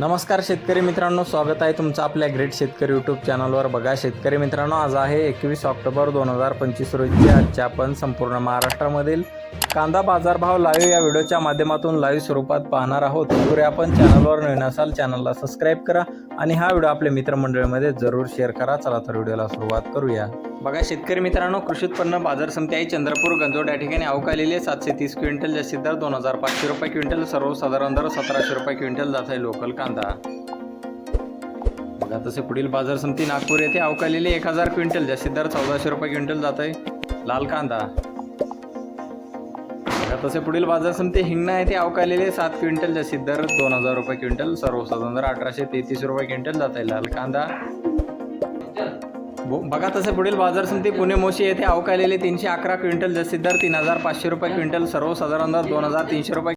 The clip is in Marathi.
नमस्कार शेतकरी मित्रांनो स्वागत आहे तुमचं आपल्या ग्रेट शेतकरी यूट्यूब चॅनलवर बघा शेतकरी मित्रांनो आज आहे एकवीस ऑक्टोबर दोन हजार पंचवीस रोजी. आजच्या आपण संपूर्ण महाराष्ट्रामधील कांदा बाजारभाव लाईव्ह या व्हिडिओच्या माध्यमातून लाईव्ह स्वरूपात पाहणार आहोत. तत्पूर्वी आपण चॅनलवर नवीन असाल चॅनलला सबस्क्राईब करा आणि हा व्हिडिओ आपल्या मित्रमंडळीमध्ये जरूर शेअर करा. चला तर व्हिडिओला सुरुवात करूया. बघा शेतकरी मित्रांनो कृषी उत्पन्न बाजार समिती आहे चंद्रपूर गंजोड या ठिकाणी अवकालेले सातशे तीस क्विंटल जास्तीत दर दोन हजार पाचशे रुपये क्विंटल. सर्वसाधारण दर सतराशे रुपये क्विंटल जात आहे लोकल कांदा. बघा तसे पुढील बाजार समिती नागपूर येथे अवकालेले एक हजार क्विंटल जास्तीत दर चौदाशे रुपये क्विंटल जात आहे लाल कांदा. बघा तसे पुढील बाजार समिती हिंगणा येथे अवकालेले सात क्विंटल जास्तीत दर दोन हजार रुपये क्विंटल. सर्वसाधारण दर अठराशे तेहतीस रुपये क्विंटल जात आहे लाल कांदा. बघा तसे पुढील बाजार समिती पुणे मोशी येथे अवकालेले तीनशे अकरा क्विंटल जसे दर तीन हजार पाचशे रुपये क्विंटल सर्वसाधारण दर दोन हजार तीनशे रुपये